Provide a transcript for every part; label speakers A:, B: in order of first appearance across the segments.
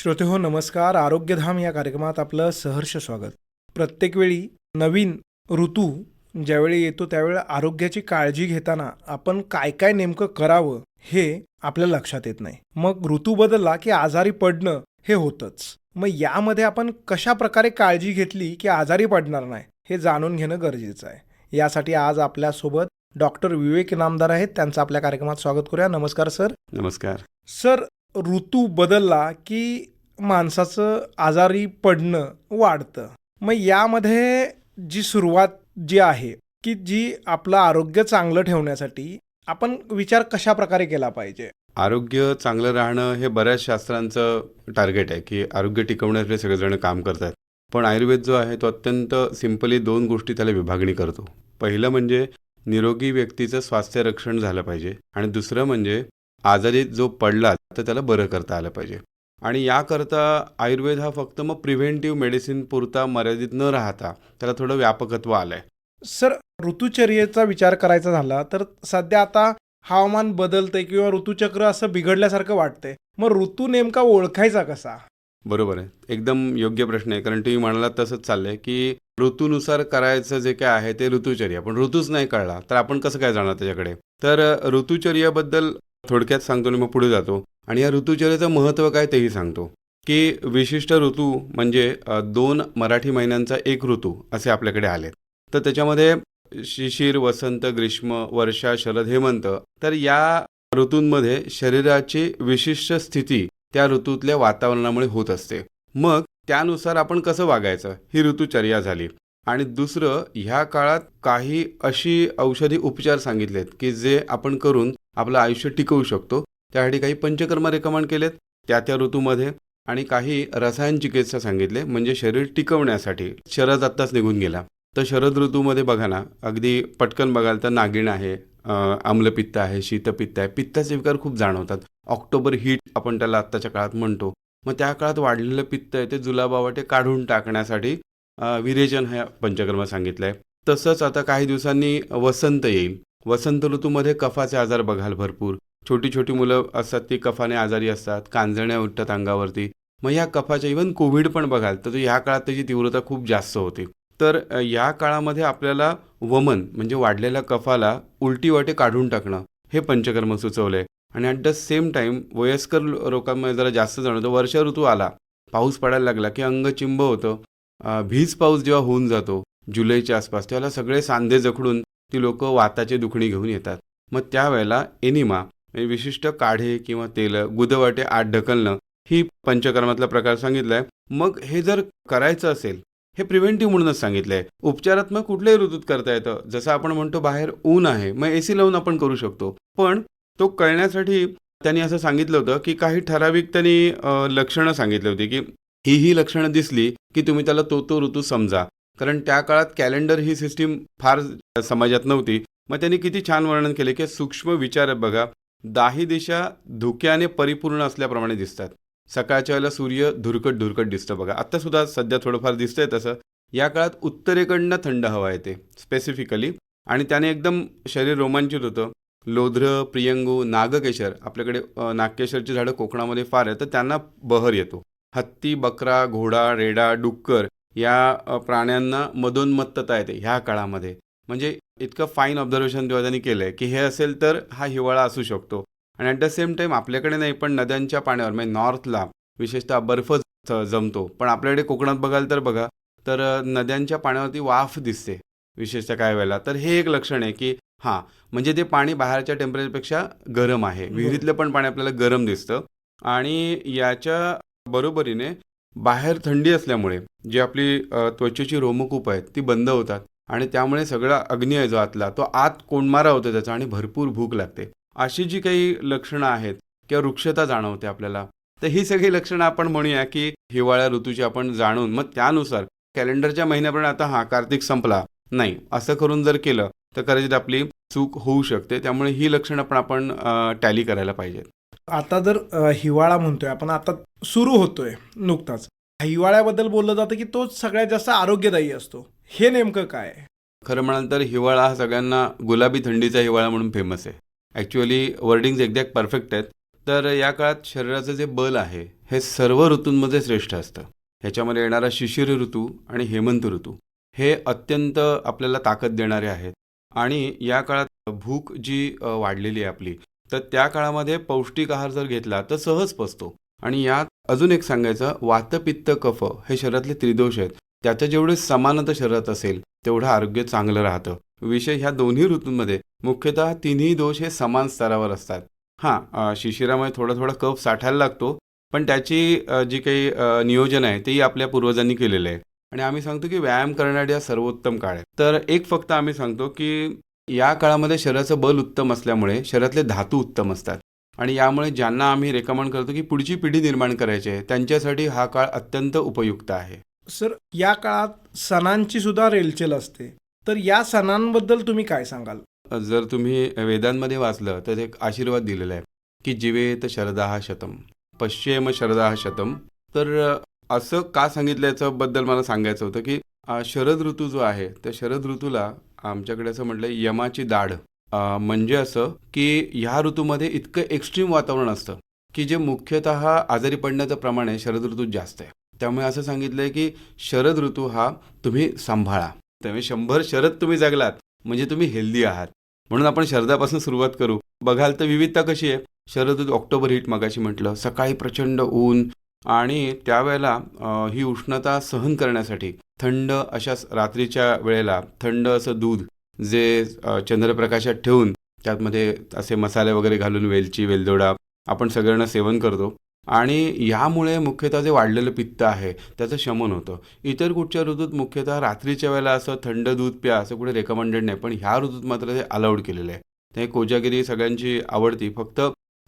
A: श्रोते हो नमस्कार. आरोग्यधाम या कार्यक्रमात आपलं सहर्ष स्वागत. प्रत्येक वेळी नवीन ऋतू ज्यावेळी येतो त्यावेळी आरोग्याची काळजी घेताना आपण काय काय नेमकं करावं हे आपल्या लक्षात येत नाही. मग ऋतू बदलला की आजारी पडणं हे होतंच. मग यामध्ये आपण कशा प्रकारे काळजी घेतली की आजारी पडणार नाही हे जाणून घेणं गरजेचं आहे. यासाठी आज आपल्यासोबत डॉक्टर विवेक नामदार आहेत. त्यांचं आपल्या कार्यक्रमात स्वागत करूया. नमस्कार सर.
B: नमस्कार.
A: सर ऋतू बदलला की माणसाचं आजारी पडणं वाढतं. मग यामध्ये जी सुरुवात जी आहे की जी आपलं आरोग्य चांगलं ठेवण्यासाठी आपण विचार कशा प्रकारे केला पाहिजे?
B: आरोग्य चांगलं राहणं हे बऱ्याच शास्त्रांचं टार्गेट आहे की आरोग्य टिकवण्यासाठी सगळेजण काम करतात पण आयुर्वेद जो आहे तो अत्यंत सिम्पली दोन गोष्टी त्याला विभागणी करतो. पहिलं म्हणजे निरोगी व्यक्तीचं स्वास्थ्य रक्षण झालं पाहिजे आणि दुसरं म्हणजे आजारी जो पडला तर त्याला बरं करता आलं पाहिजे. आणि याकरता आयुर्वेद हा फक्त मग प्रिव्हेंटिव्ह मेडिसिन पुरता मर्यादित न राहता त्याला थोडं व्यापकत्व आलं आहे
A: सर ऋतुचर्येचा विचार करायचा झाला तर सध्या आता हवामान बदलतंय किंवा ऋतुचक्र असं बिघडल्यासारखं वाटतंय. मग ऋतू नेमका ओळखायचा कसा?
B: बरोबर आहे. एकदम योग्य प्रश्न आहे. कारण तुम्ही म्हणालात तसंच चाललंय की ऋतूनुसार करायचं जे काय आहे ते ऋतुचर्या. पण ऋतूच नाही कळला तर आपण कसं काय जाणार त्याच्याकडे? तर ऋतुचर्याबद्दल थोडक्यात सांगतो आणि मग पुढे जातो. आणि या ऋतुचर्याचं महत्त्व काय तेही सांगतो. की विशिष्ट ऋतू म्हणजे दोन मराठी महिन्यांचा एक ऋतू असे आपल्याकडे आले तर त्याच्यामध्ये शिशिर वसंत ग्रीष्म वर्षा शरद हेमंत तर या ऋतूंमध्ये शरीराची विशिष्ट स्थिती त्या ऋतूतल्या वातावरणामुळे होत असते. मग त्यानुसार आपण कसं वागायचं? ही ऋतुचर्या झाली. आणि दुसरं ह्या काळात काही अशी औषधी उपचार सांगितलेत की जे आपण करून आपलं आयुष्य टिकवू शकतो. त्यासाठी काही पंचकर्म रेकमेंड केलेत त्या त्या ऋतूमध्ये. आणि काही रसायन चिकित्सा सांगितले म्हणजे शरीर टिकवण्यासाठी. शरद आत्ताच निघून गेला. तर शरद ऋतूमध्ये बघा ना अगदी पटकन बघाल तर नागिण आहे आम्लपित्त आहे शीतपित्त आहे. पित्ताचे विकार खूप जाणवतात. ऑक्टोबर हीट आपण त्याला आत्ताच्या काळात म्हणतो. मग त्या काळात वाढलेलं पित्त आहे ते जुलाबावाटे काढून टाकण्यासाठी विरेचन हा पंचकर्म सांगितलं आहे तसंच आता काही दिवसांनी वसंत येईल. वसंत ऋतूमध्ये कफाचे आजार बघाल भरपूर. छोटी छोटी मुलं असतात ती कफाने आजारी असतात कांजण्या उठतात अंगावरती. मग ह्या कफाच्या इव्हन कोविड पण बघाल तर ह्या काळात त्याची तीव्रता खूप जास्त होती. तर या काळामध्ये आपल्याला वमन म्हणजे वाढलेल्या कफाला उलटी वाटे काढून टाकणं हे पंचकर्म सुचवलं आहे आणि ॲट द सेम टाईम वयस्कर लोकांमध्ये जरा जास्त जाणवतो वर्षा ऋतू आला. पाऊस पडायला लागला की अंग चिंब होतं. भीज पाऊस जेव्हा होऊन जातो जुलैच्या आसपास त्याला सगळे सांधे जखडून ती लोक वाताची दुखणी घेऊन येतात. मग त्यावेळेला एनिमा म्हणजे विशिष्ट काढे किंवा तेल गुदवाटे आत ढकलणं ही पंचकर्मातला प्रकार सांगितलाय. आहे मग हे जर करायचं असेल हे प्रिव्हेंटिव्ह म्हणूनच सांगितलं आहे उपचारात्मक कुठल्याही ऋतूत करता येतं. जसं आपण म्हणतो बाहेर ऊन आहे मग एसी लावून आपण करू शकतो. पण तो कळण्यासाठी त्यांनी असं सांगितलं होतं की काही ठराविक त्यांनी लक्षणं सांगितली होती की ही ही लक्षणं दिसली की तुम्ही त्याला तो तो ऋतू समजा. कारण त्या काळात कॅलेंडर ही सिस्टीम फार समाजात नव्हती. मग त्यांनी किती छान वर्णन केले की सूक्ष्म विचार बघा. दाही दिशा धुक्याने परिपूर्ण असल्याप्रमाणे दिसतात. सकाळच्या वेळेला सूर्य धुरकट धुरकट दिसतं बघा. आत्ता सुद्धा सध्या थोडंफार दिसतंय तसं. या काळात उत्तरेकडनं थंड हवा येते स्पेसिफिकली आणि त्याने एकदम शरीर रोमांचित होतं. लोध्र प्रियंगू नागकेशर आपल्याकडे नागकेशरची झाडं कोकणामध्ये फार आहेत तर त्यांना बहर येतो. हत्ती बकरा घोडा रेडा डुक्कर या प्राण्यांना मदोन्मत्तता येते ह्या काळामध्ये. म्हणजे इतकं फाईन ऑब्झर्वेशन तेव्हा त्यांनी केलं आहे की हे असेल तर हा हिवाळा असू शकतो. आणि ॲट द सेम टाईम आपल्याकडे नाही पण नद्यांच्या पाण्यावर म्हणजे नॉर्थला विशेषतः बर्फ जमतो. पण आपल्याकडे कोकणात बघाल तर बघा तर नद्यांच्या पाण्यावरती वाफ दिसते विशेषतः काय वेळेला. तर हे एक लक्षण आहे की हां म्हणजे ते पाणी बाहेरच्या टेम्परेचरपेक्षा गरम आहे. विहिरीतलं पण पाणी आपल्याला गरम दिसतं. आणि याच्या बरोबरीने बाहेर थंडी असल्यामुळे जी आपली त्वचेची रोमकूप आहेत ती बंद होतात आणि त्यामुळे सगळा अग्नी आहे जो आतला तो आत कोंडमारा होतो त्याचा आणि भरपूर भूक लागते. अशी जी काही लक्षणं आहेत किंवा वृक्षता जाणवते आपल्याला तर ही सगळी लक्षणं आपण म्हणूया की हिवाळ्या ऋतूची आपण जाणून मग त्यानुसार कॅलेंडरच्या महिन्याप्रमाणे आता हा कार्तिक संपला. नाही असं करून जर केलं तर कदाचित आपली चूक होऊ शकते. त्यामुळे ही लक्षणं पण आपण टॅली करायला पाहिजेत.
A: आता जर हिवाळा म्हणतोय आपण आता सुरू होतोय नुकताच. हिवाळ्याबद्दल बोललं जातं की तोच सगळ्यात जास्त आरोग्यदायी असतो. हे नेमकं काय
B: खरं म्हणाल तर हिवाळा हा सगळ्यांना गुलाबी थंडीचा हिवाळा म्हणून फेमस आहे. ॲक्च्युअली वर्डिंग्स एक्झॅक्ट परफेक्ट आहेत. तर या काळात शरीराचं जे बल आहे हे सर्व ऋतूंमध्ये श्रेष्ठ असतं. ह्याच्यामध्ये येणारा शिशिर ऋतू आणि हेमंत ऋतू हे अत्यंत आपल्याला ताकद देणारे आहेत. आणि या काळात भूक जी वाढलेली आहे आपली तर त्या काळामध्ये पौष्टिक आहार जर घेतला तर सहज पचतो. आणि यात अजून एक सांगायचं वातपित्त कफ हे शरीरातले त्रिदोष आहेत. त्याच्या जेवढे समानता शरीरात असेल तेवढं आरोग्य चांगलं राहतं. विषय ह्या दोन्ही ऋतूंमध्ये मुख्यतः तिन्ही दोष हे समान स्तरावर असतात. हां शिशिरामुळे थोडा थोडा कफ साठायला लागतो पण त्याची जी काही नियोजन आहे तेही आपल्या पूर्वजांनी केलेलं आहे. आणि आम्ही सांगतो की व्यायाम करण्यासाठी हा सर्वोत्तम काळ आहे. तर एक फक्त आम्ही सांगतो की या काळामध्ये शरीराचं बल उत्तम असल्यामुळे शरीरातले धातू उत्तम असतात. आणि यामुळे ज्यांना आम्ही रेकमेंड करतो की पुढची पिढी निर्माण करायची आहे त्यांच्यासाठी हा काळ अत्यंत उपयुक्त आहे.
A: सर या काळात सणांची सुद्धा रेलचेल असते. तर या सणांबद्दल तुम्ही काय सांगाल?
B: जर तुम्ही वेदांमध्ये वाचलं तर एक आशीर्वाद दिलेला आहे की जिवेत शरदाह शतम पश्चिम शरदाह शतम. तर असं का सांगितलं याच्याबद्दल मला सांगायचं होतं की शरद ऋतू जो आहे त्या शरद ऋतूला आमच्याकडे असं म्हटलं यमाची दाढ. म्हणजे असं की ह्या ऋतूमध्ये इतकं एक्स्ट्रीम वातावरण असतं की जे मुख्यतः आजारी पडण्याचं प्रमाण आहे शरद ऋतूत जास्त आहे. त्यामुळे असं सांगितलंय की शरद ऋतू हा तुम्ही सांभाळा. त्यामुळे शंभर शरद तुम्ही जगलात म्हणजे तुम्ही हेल्दी आहात. म्हणून आपण शरदापासून सुरुवात करू. बघाल तर विविधता कशी आहे? शरद ऋतू ऑक्टोबर हिट मगाशी म्हटलं सकाळी प्रचंड ऊन आणि त्यावेळेला ही उष्णता सहन करण्यासाठी थंड अशा रात्रीच्या वेळेला थंड असं दूध जे चंद्रप्रकाशात ठेवून त्यातमध्ये असे मसाले वगैरे घालून वेलची वेलदोडा आपण सगळ्यांना सेवन करतो. आणि यामुळे मुख्यतः जे वाढलेलं पित्त आहे त्याचं शमन होतं. इतर कुठच्या ऋतूत मुख्यतः रात्रीच्या वेळेला असं थंड दूध प्या असं कुठे रेकमेंडेड नाही. पण ह्या ऋतूत मात्र ते अलाउड केलेलं आहे. ते कोजागिरी सगळ्यांची आवडती. फक्त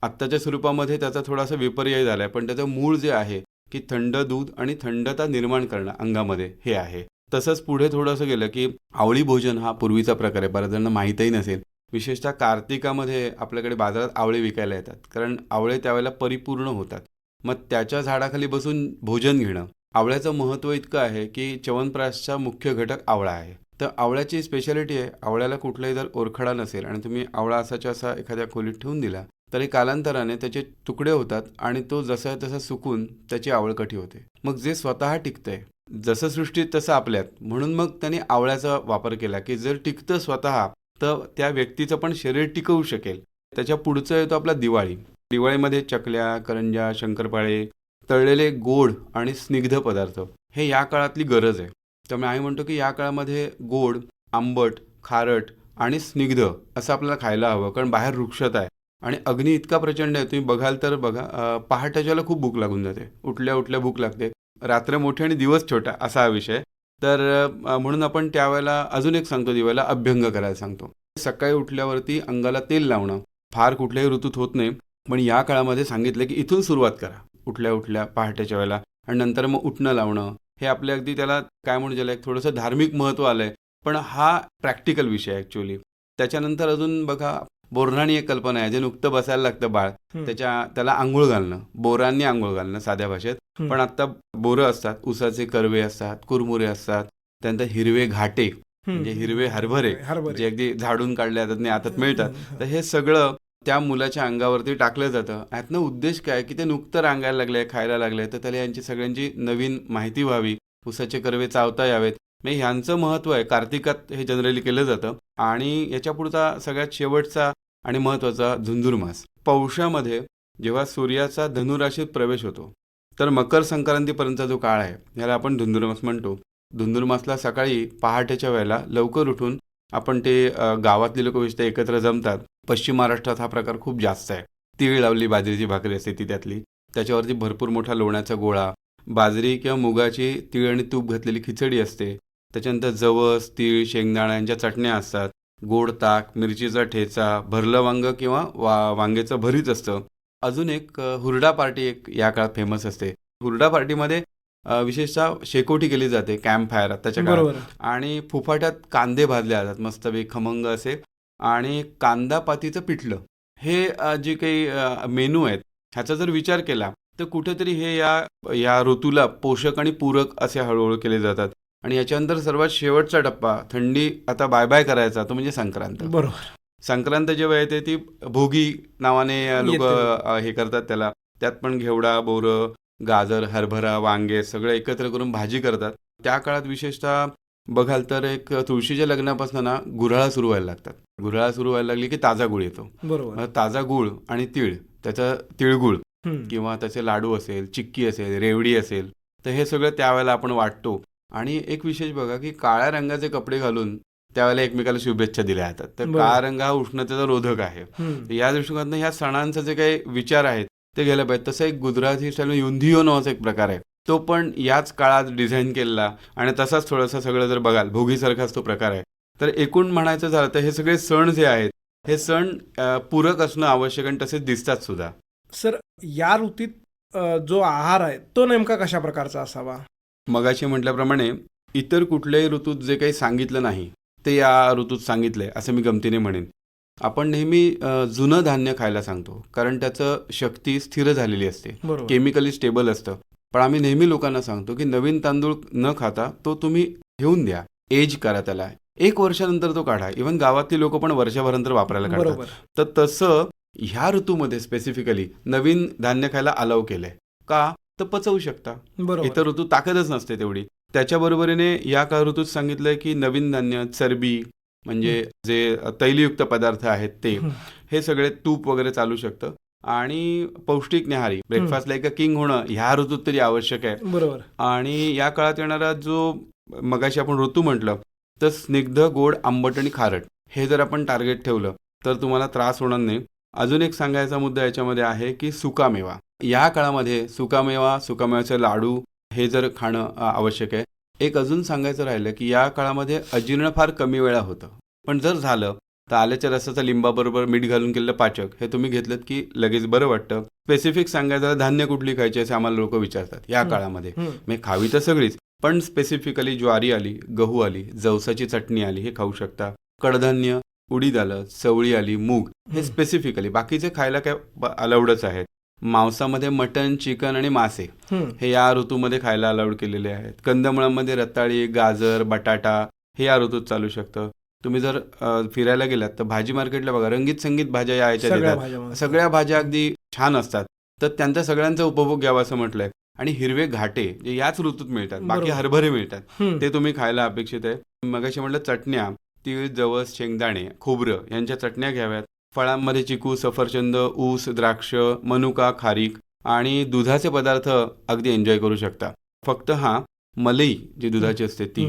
B: आत्ताच्या स्वरूपामध्ये त्याचा थोडासा विपर्यय झाला आहे पण त्याचं मूळ जे आहे की थंड दूध आणि थंडता निर्माण करणं अंगामध्ये हे आहे. तसंच पुढे थोडंसं गेलं की आवळी भोजन हा पूर्वीचा प्रकार आहे. बऱ्याच जणांना माहीतही नसेल. विशेषतः कार्तिकामध्ये आपल्याकडे बाजारात आवळे विकायला येतात. कारण आवळे त्यावेळेला परिपूर्ण होतात. मग त्याच्या झाडाखाली बसून भोजन घेणं आवळ्याचं महत्त्व इतकं आहे की च्यवनप्राशचा मुख्य घटक आवळा आहे. तर आवळ्याची स्पेशालिटी आहे आवळ्याला कुठलाही जर ओरखडा नसेल आणि तुम्ही आवळा असाच्या असा एखाद्या खोलीत ठेवून दिला तरी कालांतराने त्याचे तुकडे होतात आणि तो जसा तसा सुकून त्याची आवळकटी होते. मग जे स्वतः टिकतंय जसं सृष्टीत तसं आपल्यात. म्हणून मग त्याने आवळ्याचा वापर केला की जर टिकतं स्वतः तर त्या व्यक्तीचं पण शरीर टिकवू शकेल. त्याच्या पुढचं येतो आपला दिवाळी. दिवाळीमध्ये चकल्या करंजा शंकरपाळे तळलेले गोड आणि स्निग्ध पदार्थ. हे या काळातली गरज आहे. त्यामुळे आम्ही म्हणतो की या काळामध्ये गोड आंबट खारट आणि स्निग्ध असं आपल्याला खायला हवं. कारण बाहेर वृक्षता आहे. आणि अग्नी इतका प्रचंड आहे तुम्ही बघाल तर बघा पहाटेच्याला खूप भूक लागून जाते. उठल्या उठल्या भूक लागते. रात्र मोठी आणि दिवस छोटा असा हा विषय. तर म्हणून आपण त्यावेळेला अजून एक सांगतो दिवाळीला अभ्यंग करायला सांगतो. सकाळी उठल्यावरती अंगाला तेल लावणं. फार कुठल्याही ऋतूत होत नाही पण या काळामध्ये सांगितलं की इथून सुरुवात करा. उठल्या उठल्या पहाटेच्या वेळेला आणि नंतर मग उठणं लावणं. हे आपल्या अगदी त्याला काय म्हणू ज्याला एक थोडंसं धार्मिक महत्त्व आलं आहे पण हा प्रॅक्टिकल विषय ॲक्च्युली त्याच्यानंतर अजून बघा बोरणाणी एक कल्पना आहे जे नुकतं बसायला लागतं बाळ. त्याच्या त्याला आंघोळ घालणं. बोरांनी आंघोळ घालणं साध्या भाषेत. पण आता बोरं असतात उसाचे कर्वे असतात कुरमुरे असतात त्यानंतर हिरवे घाटे. म्हणजे हिरवे हरभरे जे अगदी झाडून काढले जातात आणि हातात मिळतात. तर हे सगळं त्या मुलाच्या अंगावरती टाकलं जातं. यातनं उद्देश काय की ते नुकतं रांगायला लागले खायला लागले तर त्याला यांची सगळ्यांची नवीन माहिती व्हावी. उसाचे कर्वे चावता यावेत. म्हणजे ह्यांचं महत्त्व आहे. कार्तिकात हे जनरली केलं जातं. आणि याच्या पुढचा सगळ्यात शेवटचा आणि महत्त्वाचा धुंदुरमास पौषामध्ये जेव्हा सूर्याचा धनुराशीत प्रवेश होतो तर मकर संक्रांतीपर्यंतचा जो काळ आहे याला आपण धुंदुरमास म्हणतो. धुंदुरमासला सकाळी पहाटेच्या वेळेला लवकर उठून आपण ते गावातले लोक विशेषतः एकत्र जमतात. पश्चिम महाराष्ट्रात हा प्रकार खूप जास्त आहे. तीळ लावली बाजरीची भाकरी असते ती त्यातली. त्याच्यावरती भरपूर मोठा लोण्याचा गोळा बाजरी किंवा मुगाची तीळ आणि तूप घातलेली खिचडी असते. त्याच्यानंतर जवस तीळ शेंगदाणा यांच्या चटण्या असतात. गोड ताक मिरचीचा ठेचा भरलं वांग किंवा वा वांग्याचं भरीत असतं. अजून एक हुरडा पार्टी एक या काळात फेमस असते. हुरडा पार्टीमध्ये विशेषतः शेकोटी केली जाते कॅम्प फायर आत्ताच्या काळात.
A: बरोबर.
B: आणि फुफाट्यात कांदे भाजले जातात मस्तपैकी खमंग असे. आणि कांदा पातीचं पिठलं. हे जे काही मेनू आहेत ह्याचा जर विचार केला तर कुठेतरी हे या या ऋतूला पोषक आणि पूरक असे हळूहळू केले जातात. आणि याच्यानंतर सर्वात शेवटचा टप्पा थंडी आता बाय बाय करायचा तो म्हणजे संक्रांत.
A: बरोबर.
B: संक्रांत जेव्हा येते ती भोगी नावाने लोक. हे करतात त्याला. त्यात पण घेवडा बोरं गाजर हरभरा वांगे सगळं एकत्र करून भाजी करतात. त्या काळात विशेषतः बघाल तर एक तुळशीच्या लग्नापासून ना गुऱ्हाळा सुरू व्हायला लागतात. गुऱ्हाळा सुरू व्हायला लागली की ताजा गुळ येतो.
A: बरोबर.
B: ताजा गुळ आणि तीळ त्याचा तिळगुळ. किंवा त्याचे लाडू असेल चिक्की असेल रेवडी असेल तर हे सगळं त्यावेळेला आपण वाटतो. आणि एक विशेष बघा की काळ्या रंगाचे कपडे घालून त्यावेळेला एकमेकाला शुभेच्छा दिल्या जातात. तर. काळा रंग हा उष्णतेचा रोधक आहे. या दृष्टिकोनातून ह्या सणांचे जे काही विचार आहेत ते घ्यायला पाहिजे. तसं एक गुजराती स्टाईल युंधियो नावाचा एक प्रकार आहे. तो पण याच काळात डिझाईन केलेला आणि तसाच थोडंसं सगळं जर बघाल भोगीसारखाच तो प्रकार आहे. तर एकूण म्हणायचं झालं तर हे सगळे सण जे आहेत हे सण पूरक असणं आवश्यक आणि तसेच दिसतात सुद्धा.
A: सर या ऋतूत जो आहार आहे तो नेमका कशा प्रकारचा असावा?
B: मगाशी म्हटल्याप्रमाणे इतर कुठल्याही ऋतूत जे काही सांगितलं नाही ते या ऋतूत सांगितलंय असं मी गमतीने म्हणेन. आपण नेहमी जुनं धान्य खायला सांगतो कारण त्याचं शक्ती स्थिर झालेली असते. केमिकली स्टेबल असतं. पण आम्ही नेहमी लोकांना सांगतो की नवीन तांदूळ न खाता तो तुम्ही घेऊन द्या एज करा त्याला. एक वर्षानंतर तो काढा. इव्हन गावातली लोक पण वर्षभरानंतर वापरायला काढतात. तर तसं ह्या ऋतूमध्ये स्पेसिफिकली नवीन धान्य खायला अलाव केलंय. का? तर पचवू शकता.
A: बरोबर.
B: इतर ऋतू ताकदच नसते तेवढी. त्याच्या बरोबरीने या काळ ऋतूत सांगितलंय की नवीन धान्य चरबी म्हणजे जे तैलयुक्त पदार्थ आहेत ते. हे सगळे तूप वगैरे चालू शकतं. आणि पौष्टिक न्याहारी ब्रेकफास्टला एक किंग होणं ह्या ऋतूत तरी आवश्यक आहे.
A: बरोबर.
B: आणि या काळात येणारा जो मगाशी आपण ऋतू म्हटलं तर स्निग्ध गोड आंबट आणि खारट हे जर आपण टार्गेट ठेवलं तर तुम्हाला त्रास होणार नाही. अजून एक सांगायचा मुद्दा याच्यामध्ये आहे की सुकामेवा. या काळामध्ये सुकामेवा सुकामेवाचे लाडू हे जर खाणं आवश्यक आहे. एक अजून सांगायचं राहिलं की या काळामध्ये अजीर्ण फार कमी वेळा होतं. पण जर झालं तर आल्याच्या रसाचा लिंबाबरोबर मीठ घालून केलेलं पाचक हे तुम्ही घेतलं की लगेच बरं वाटतं. स्पेसिफिक सांगायचं धान्य कुठली खायची असे आम्हाला लोक विचारतात या. काळामध्ये. मी खावी तर सगळीच पण स्पेसिफिकली ज्वारी आली गहू आली जवसाची चटणी आली हे खाऊ शकता. कडधान्य उडीद आलं चवळी आली मूग. हे. स्पेसिफिकली बाकीचे खायला काय अलाउडच आहेत. मांसामध्ये मटण चिकन आणि मासे. हे या ऋतूमध्ये खायला अलाउड केलेले आहेत. कंदमुळांमध्ये रताळी गाजर बटाटा हे या ऋतूत चालू शकतं. तुम्ही जर फिरायला गेलात तर भाजी मार्केटला बघा रंगीत संगीत भाज्या या याच्यात
A: सगळ्या भाज्या
B: सगळ्या भाज्या अगदी छान असतात. तर त्यांचा सगळ्यांचा उपभोग घ्यावा असं म्हटलंय. आणि हिरवे घाटे जे याच ऋतूत मिळतात. बाकी. हरभरे मिळतात. ते तुम्ही खायला अपेक्षित आहे. मगाशी म्हटलं चटण्या. तीळ जवस शेंगदाणे खोबरं यांच्या चटण्या घ्याव्यात. फळांमध्ये चिकू सफरचंद ऊस द्राक्ष मनुका खारीक आणि दुधाचे पदार्थ अगदी एन्जॉय करू शकता. फक्त हा मलई जी दुधाची असते ती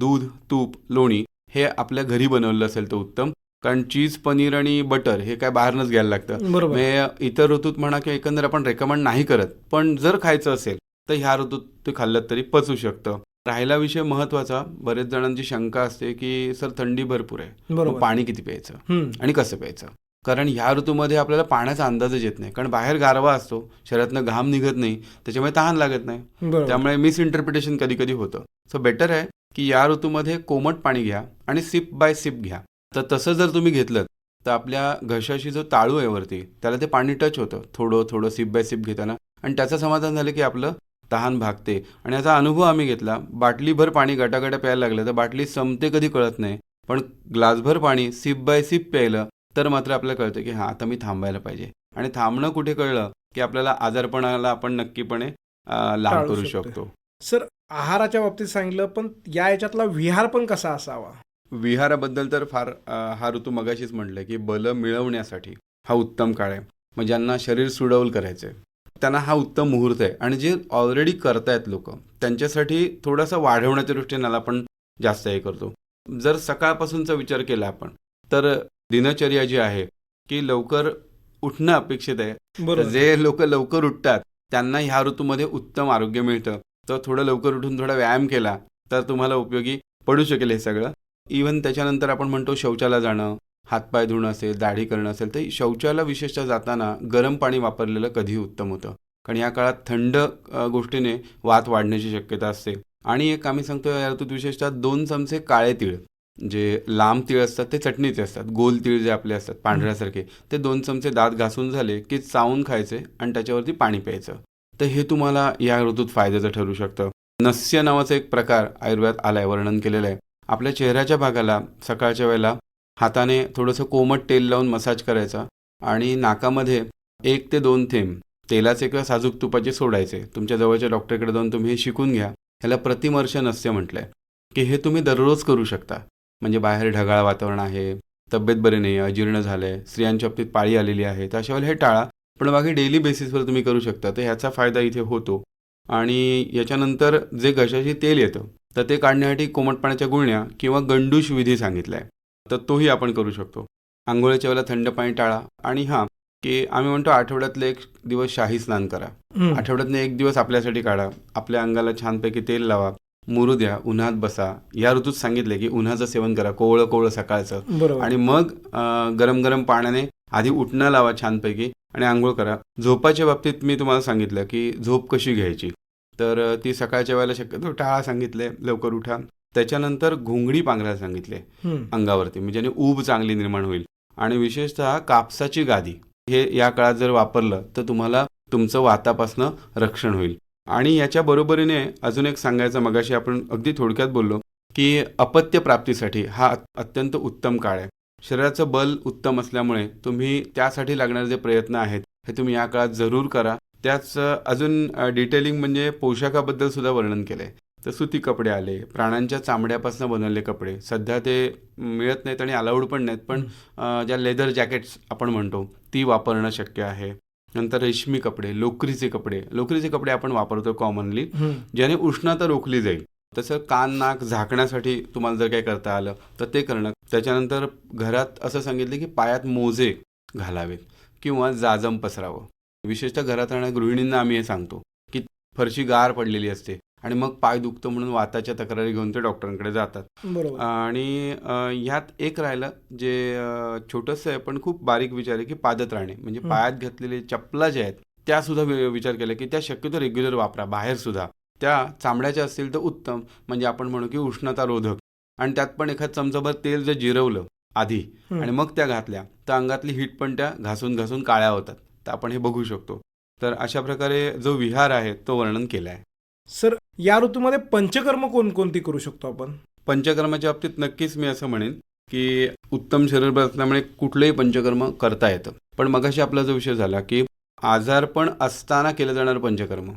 B: दूध तूप लोणी हे आपल्या घरी बनवलेलं असेल तर उत्तम. कारण चीज पनीर आणि बटर हे काय बाहेरनच घ्यायला लागतं. इतर ऋतूत म्हणा किंवा एकंदर आपण रेकमेंड नाही करत. पण जर खायचं असेल तर ह्या ऋतूत ते खाल्लं तरी पचू शकतं. राहिला विषय महत्त्वाचा. बरेच जणांची शंका असते की सर थंडी भरपूर आहे.
A: बरोबर.
B: पाणी किती प्यायचं. आणि कसं प्यायचं? कारण ह्या ऋतूमध्ये आपल्याला पाण्याचा अंदाजच येत नाही. कारण बाहेर गारवा असतो शरीरातनं घाम निघत नाही त्याच्यामुळे तहान लागत नाही. त्यामुळे मिस इंटरप्रिटेशन कधी कधी होतं. सो बेटर आहे की या ऋतूमध्ये कोमट पाणी घ्या आणि सिप बाय सिप घ्या. तर तसं जर तुम्ही घेतलं तर आपल्या घशाशी जो ताळू आहे वरती त्याला ते पाणी टच होतं. थोडं थोडं सिप बाय सिप घेताना. आणि त्याचं समाधान झालं की आपलं तहान भागते. आणि याचा अनुभव आम्ही घेतला. बाटलीभर पाणी गटागटा प्यायला लागलं तर बाटली संपते कधी कळत नाही. पण ग्लासभर पाणी सिप बाय सिप प्यायलं तर मात्र आपल्याला कळतं की हां आता मी थांबायला पाहिजे. आणि थांबणं कुठे कळलं? की आपल्याला आजारपणाला आपण नक्कीपणे
A: टाळू
B: करू
A: शकतो. सर आहाराच्या बाबतीत सांगितलं पण या याच्यातला विहार पण कसा असावा?
B: विहाराबद्दल तर फार हा ऋतू मगाशीच म्हटलंय की बल मिळवण्यासाठी हा उत्तम काळ आहे. मग ज्यांना शरीर सुडवल करायचंय त्यांना हा उत्तम मुहूर्त आहे. आणि जे ऑलरेडी करतायत लोक त्यांच्यासाठी थोडासा वाढवण्याच्या दृष्टीने आपण जास्त हे करतो. जर सकाळपासूनचा विचार केला आपण तर दिनचर्या जी आहे की लवकर उठणं अपेक्षित आहे. जे लोक लवकर उठतात त्यांना ह्या ऋतूमध्ये उत्तम आरोग्य मिळतं. तर थोडं लवकर उठून थोडा व्यायाम केला तर तुम्हाला उपयोगी पडू शकेल हे सगळं. इवन त्याच्यानंतर आपण म्हणतो शौचाला जाणं हातपाय धुणं असेल दाढी करणं असेल तर शौचाला विशेषतः जाताना गरम पाणी वापरलेलं कधीही उत्तम होतं. कारण या काळात थंड गोष्टीने वात वाढण्याची शक्यता असते. आणि एक आम्ही सांगतो या ऋतूत विशेषतः दोन चमचे काळे तीळ जे लांब तीळ असतात ते चटणीचे असतात. गोल तीळ जे आपले असतात पांढऱ्यासारखे ते दोन चमचे दात घासून झाले की चावून खायचे आणि त्याच्यावरती पाणी प्यायचं. तर हे तुम्हाला या ऋतूत फायद्याचं ठरू शकतं. नस्य नावाचा एक प्रकार आयुर्वेदात आलाय वर्णन केलेलं आहे आपल्या चेहऱ्याच्या भागाला सकाळच्या वेळेला हाताने थोडंसं कोमट तेल लावून मसाज करायचा आणि नाकामध्ये एक ते दोन थेंब तेलाचे किंवा साजूक तुपाचे सोडायचे. तुमच्या जवळच्या डॉक्टरकडे जाऊन तुम्ही हे शिकून घ्या. ह्याला प्रतिमर्शन असे म्हटलंय. की हे तुम्ही दररोज करू शकता. म्हणजे बाहेर ढगाळ वातावरण आहे तब्येत बरी नाही अजीर्ण झालंय स्त्रियांच्या बाबतीत पाळी आलेली आहे तर अशा वेळेला हे टाळा. पण बाकी डेली बेसिसवर तुम्ही करू शकता. तर ह्याचा फायदा इथे होतो. आणि याच्यानंतर जे घशाशी तेल येतं तर ते काढण्यासाठी कोमट पाण्याच्या गुळण्या किंवा गंडूश विधी सांगितलाय. आहे तर तोही आपण करू शकतो. आंघोळीच्या वेळेला थंड पाणी टाळा. आणि हां की आम्ही म्हणतो आठवड्यातले एक दिवस शाही स्नान करा. आठवड्यातनं एक दिवस आपल्यासाठी काढा. आपल्या अंगाला छानपैकी तेल लावा. मुरू द्या उन्हात बसा. या ऋतूत सांगितले की उन्हाचं सेवन करा कोवळं कोवळं सकाळचं. आणि मग गरम गरम पाण्याने आधी उठणं लावा छानपैकी आणि आंघोळ करा. झोपाच्या बाबतीत मी तुम्हाला सांगितलं की झोप कशी घ्यायची? तर ती सकाळच्या वेळेला शक्यतो टाळा सांगितले लवकर उठा. त्याच्यानंतर घोंगडी पांघरायला सांगितले. अंगावरती म्हणजे ऊब चांगली निर्माण होईल. आणि विशेषतः कापसाची गादी हे या काळात जर वापरलं तर तुम्हाला तुमचं वातापासनं रक्षण होईल. आणि याच्या बरोबरीने अजून एक सांगायचं मगाशी आपण अगदी थोडक्यात बोललो की अपत्य प्राप्तीसाठी हा अत- अत्यंत उत्तम काळ आहे. शरीराचं बल उत्तम असल्यामुळे तुम्ही त्यासाठी लागणारे जे प्रयत्न आहेत हे तुम्ही या काळात जरूर करा. त्याच अजून डिटेलिंग म्हणजे पोशाखाबद्दल सुद्धा वर्णन केलंय. तर सुती कपडे आले प्राण्यांच्या चामड्यापासून बनवलेले कपडे. सध्या ते मिळत नाहीत आणि अलाउड पण नाहीत पण ज्या लेदर जॅकेट्स आपण म्हणतो ती वापरणं शक्य आहे. नंतर रेशमी कपडे लोकरीचे कपडे. लोकरीचे कपडे आपण वापरतो कॉमनली. ज्याने उष्णता रोखली जाईल. तसं कान नाक झाकण्यासाठी तुम्हाला जर काही करता आलं तर ते करणं. त्याच्यानंतर घरात असं सांगितलं की पायात मोजे घालावेत किंवा जाजम पसरावं. विशेषतः घरात राहणाऱ्या गृहिणींना आम्ही हे सांगतो की फरशी गार पडलेली असते. आणि मग पाय दुखतं म्हणून वाताच्या तक्रारी घेऊन ते डॉक्टरांकडे जातात. आणि ह्यात एक राहिलं जे छोटंसं आहे पण खूप बारीक विचार आहे की पादत्राणे. म्हणजे
A: हं.
B: पायात घातलेले चपला ज्या आहेत त्या सुद्धा विचार केला की त्या शक्यतो रेग्युलर वापरा बाहेर सुद्धा. त्या चामड्याच्या असतील तर उत्तम. म्हणजे आपण म्हणू की उष्णता रोधक. आणि त्यात पण एखाद चमचाभर तेल जर जिरवलं आधी. आणि मग त्या घातल्या तर अंगातली हीट पण त्या घासून घासून काळ्या होतात. तर आपण हे बघू शकतो. तर अशा प्रकारे जो विहार आहे तो वर्णन केला आहे
A: सर या ऋतूमध्ये पंचकर्म कोणकोणती करू शकतो आपण?
B: पंचकर्माच्या बाबतीत नक्कीच मी असं म्हणेन की उत्तम शरीर असल्यामुळे कुठलंही पंचकर्म करता येतं. पण मगाशी आपला जो विषय झाला की आजारपण असताना केलं जाणारं पंचकर्म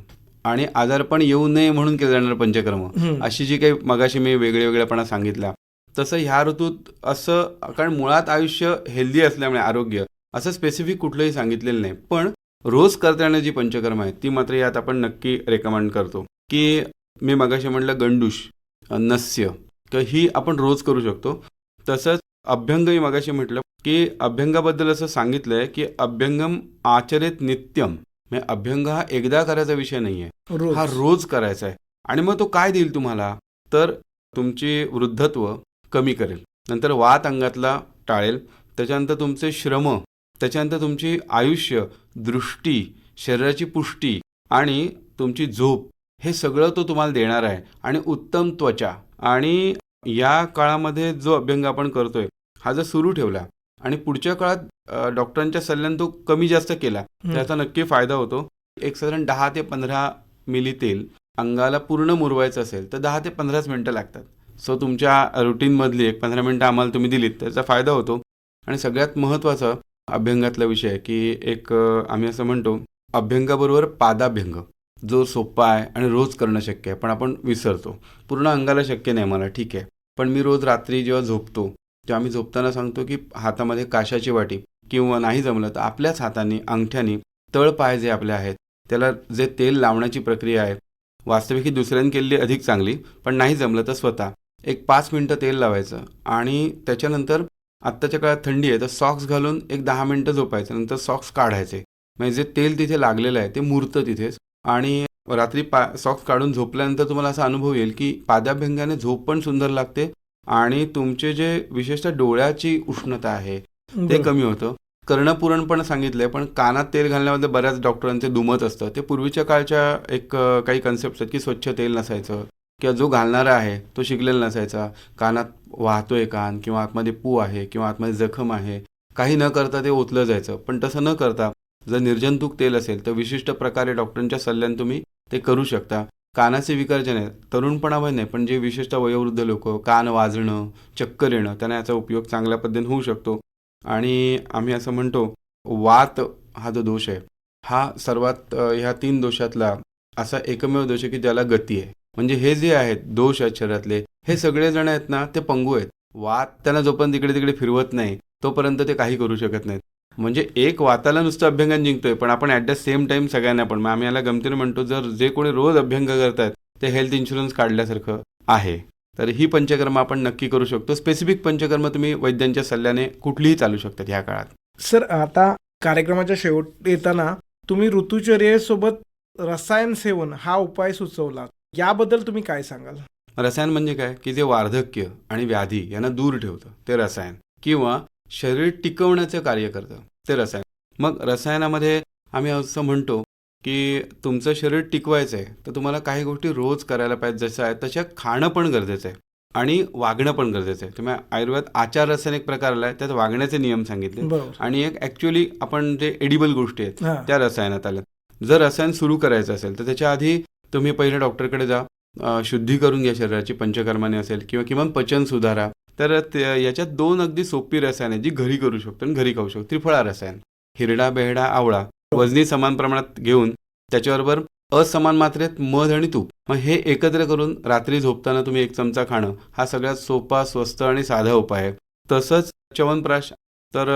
B: आणि आजारपण येऊ नये म्हणून केलं जाणारं पंचकर्म. अशी जी काही मगाशी मी वेगळे वेगळेपणा सांगितला तसं ह्या ऋतूत असं कारण मुळात आयुष्य हेल्दी असल्यामुळे आरोग्य असं स्पेसिफिक कुठलंही सांगितलेलं नाही. पण रोज करता येणारी जी पंचकर्म आहेत ती मात्र यात आपण नक्की रेकमेंड करतो. की मी मगाशी म्हटलं गंडूश अ, नस्य तर ही आपण रोज करू शकतो. तसंच अभ्यंग मी मगाशी म्हटलं की अभ्यंगाबद्दल असं सांगितलंय की अभ्यंगम आचरित नित्यम. म्हणजे अभ्यंग हा एकदा करायचा विषय नाहीये.
A: रोज.
B: हा रोज करायचा आहे. आणि मग तो काय देईल तुम्हाला? तर तुमची वृद्धत्व कमी करेल. नंतर वात अंगातला टाळेल. त्याच्यानंतर तुमचे श्रम त्याच्यानंतर तुमची आयुष्य दृष्टी शरीराची पुष्टी आणि तुमची झोप हे सगळं तो तुम्हाला देणार आहे. आणि उत्तम त्वचा. आणि या काळामध्ये जो अभ्यंग आपण करतोय हा जर सुरू ठेवला आणि पुढच्या काळात डॉक्टरांच्या सल्ल्याने तो कमी जास्त केला. त्याचा नक्की फायदा होतो. एक साधारण दहा ते पंधरा मिली तेल अंगाला पूर्ण मुरवायचं असेल तर दहा ते पंधराच मिनटं लागतात. सो तुमच्या रुटीनमधली एक पंधरा मिनटं आम्हाला तुम्ही दिलीत त्याचा फायदा होतो. आणि सगळ्यात महत्त्वाचं अभ्यंगातला विषय की एक आम्ही असं म्हणतो अभ्यंगाबरोबर पादाभ्यंग. जो सोपा आहे आणि रोज करणं शक्य आहे पण आपण विसरतो. पूर्ण अंगाला शक्य नाही मला ठीक आहे. पण मी रोज रात्री जेव्हा झोपतो तेव्हा आम्ही झोपताना सांगतो की हातामध्ये काशाची वाटी किंवा नाही जमलं तर आपल्याच हाताने अंगठ्याने तळ पाय जे आपले आहेत त्याला जे तेल लावण्याची प्रक्रिया आहे वास्तविक ही दुसऱ्याने केलेली अधिक चांगली पण नाही जमलं तर स्वतः. एक पाच मिनटं तेल लावायचं आणि त्याच्यानंतर आत्ताच्या काळात थंडी आहे तर सॉक्स घालून एक दहा मिनटं झोपायचं नंतर सॉक्स काढायचे. म्हणजे जे तेल तिथे लागलेलं आहे ते मुरतं तिथेच आणि रात्री पा सॉक्स काढून झोपल्यानंतर तुम्हाला असा अनुभव येईल की पादाभ्यंगाने झोप पण सुंदर लागते आणि तुमचे जे विशेषतः डोळ्याची उष्णता आहे ते. कमी होतं. कर्णपुरण पण सांगितलंय पण कानात तेल घालण्यामध्ये बऱ्याच डॉक्टरांचे दुमत असतं. ते पूर्वीच्या काळच्या एक काही कन्सेप्ट आहेत की स्वच्छ तेल नसायचं किंवा जो घालणारा आहे तो शिकलेला नसायचा. कानात वाहतोय कान किंवा आतमध्ये पू आहे किंवा आतमध्ये जखम आहे काही न करता ते ओतलं जायचं. पण तसं न करता जर निर्जंतुक तेल असेल तर विशिष्ट प्रकारे डॉक्टरांच्या सल्ल्याने तुम्ही ते करू शकता. कानाचे विकार जे आहेत तरुणपणामध्ये नाही पण जे विशेषतः वयोवृद्ध लोक कान वाजणं चक्कर येणं त्यांना याचा उपयोग चांगल्या पद्धतीने होऊ शकतो. आणि आम्ही असं म्हणतो वात हा जो दोष आहे हा सर्वात ह्या तीन दोषातला असा एकमेव दोष आहे की ज्याला गती आहे. म्हणजे हे जे आहेत दोष आहेत शरीरातले हे सगळेजण आहेत ना ते पंगू आहेत. वात त्यांना जोपर्यंत इकडे तिकडे फिरवत नाही तोपर्यंत ते काही करू शकत नाहीत. म्हणजे एक वाताला नुसतं अभ्यंगन जिंकतोय पण आपण ॲट द सेम टाइम सगळ्यांना पण. मग आम्ही याला गमतीने म्हणतो जर जे कोणी रोज अभ्यंग करतायत ते हेल्थ इन्शुरन्स काढल्यासारखं आहे. तर ही पंचकर्म आपण नक्की करू शकतो. स्पेसिफिक पंचकर्म तुम्ही वैद्यांच्या सल्ल्याने कुठलीही चालू शकतात ह्या काळात.
A: सर आता कार्यक्रमाच्या शेवट येताना तुम्ही ऋतुचर्येसोबत रसायन सेवन हा उपाय सुचवला याबद्दल तुम्ही काय सांगाल?
B: रसायन म्हणजे काय? की जे वार्धक्य आणि व्याधी यांना दूर ठेवतं ते रसायन. किंवा शरीर टिकवण्याचं कार्य करतं ते रसायन. मग रसायनामध्ये आम्ही असं म्हणतो की तुमचं शरीर टिकवायचं आहे तर तुम्हाला काही गोष्टी रोज करायला पाहिजे जसं आहे तशा खाणं पण गरजेचं आहे आणि वागणं पण गरजेचं आहे. त्यामुळे आयुर्वेद आचार रसायन एक प्रकार आला आहे त्यात वागण्याचे नियम सांगितले. आणि एक ॲक्च्युली आपण जे एडिबल गोष्टी आहेत त्या रसायनात आल्या जर रसायन सुरू करायचं असेल तर त्याच्या आधी तुम्ही पहिले डॉक्टरकडे जा शुद्धी करून घ्या शरीराची पंचकर्माने असेल किंवा किमान पचन सुधारा. तर याच्यात दोन अगदी सोपी रसायन आहेत जी घरी करू शकतो आणि घरी खाऊ शकतो. त्रिफळा रसायन हिरडा बेहडा आवळा वजनी समान प्रमाणात घेऊन त्याच्याबरोबर असमान मात्रेत मध आणि तूप. मग हे एकत्र करून रात्री झोपताना तुम्ही एक चमचा खाणं हा सगळ्यात सोपा स्वस्त आणि साधा उपाय आहे. तसंच च्यवनप्राश तर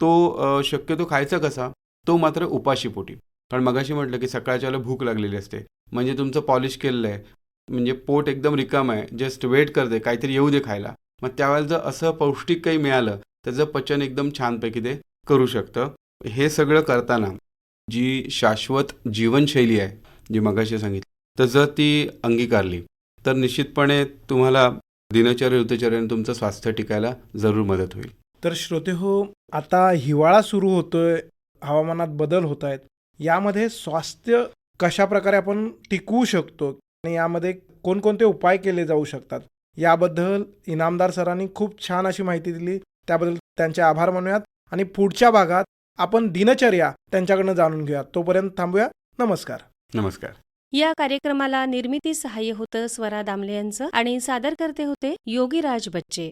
B: तो शक्यतो खायचा कसा? तो मात्र उपाशीपोटी कारण मगाशी म्हटलं की सकाळच्या वेळेला भूक लागलेली असते. म्हणजे तुमचं पॉलिश केलेलं आहे. म्हणजे पोट एकदम रिकाम आहे. जस्ट वेट करते. काहीतरी येऊ दे खायला. मग त्यावेळेला जर असं पौष्टिक काही मिळालं त्याचं पचन एकदम छानपैकी ते करू शकतं. हे सगळं करताना जी शाश्वत जीवनशैली आहे जी मगाशी सांगितली तर जर ती अंगीकारली तर निश्चितपणे तुम्हाला दिनचर्या ऋतुचर्याने तुमचं स्वास्थ्य टिकायला जरूर मदत होईल.
A: तर श्रोते हो आता हिवाळा सुरू होतोय हवामानात बदल होत आहेत. यामध्ये स्वास्थ्य कशा प्रकारे आपण टिकवू शकतो? आणि यामध्ये कोणकोणते उपाय केले जाऊ शकतात? याबद्दल इनामदार सरांनी खूप छान अशी माहिती दिली. त्याबद्दल त्यांचे आभार मानूयात. आणि पुढच्या भागात आपण दिनचर्या त्यांच्याकडनं जाणून घेऊया तोपर्यंत थांबूया. नमस्कार.
B: नमस्कार.
C: या कार्यक्रमाला निर्मिती सहाय्य होतं स्वरा दामले यांचं आणि सादर करते होते योगीराज बच्चे.